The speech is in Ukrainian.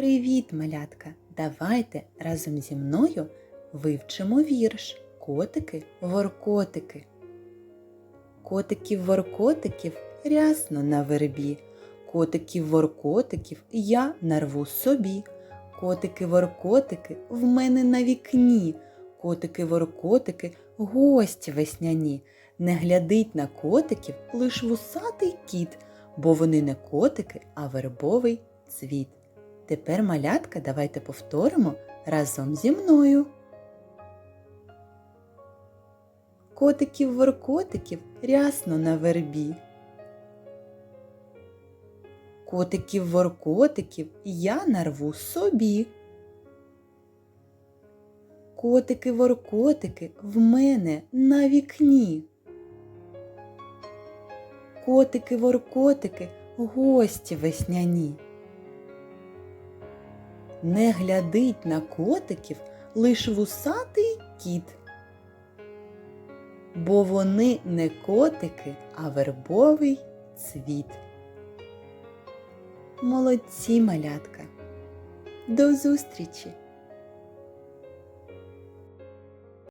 Привіт, малятка! Давайте разом зі мною вивчимо вірш Котики воркотики. Котиків воркотиків рясно на вербі. Котиків воркотиків я нарву собі. Котики воркотики в мене на вікні. Котики воркотики гості весняні. Не глядить на котиків лиш вусатий кіт, бо вони не котики, а вербовий цвіт. Тепер малятка давайте повторимо разом зі мною. Котиків воркотиків рясно на вербі. Котиків воркотиків я нарву собі. Котики воркотики в мене на вікні. Котики воркотики гості весняні. Не глядить на котиків лиш вусатий кіт. Бо вони не котики, а вербовий цвіт. Молодці малятка. До зустрічі!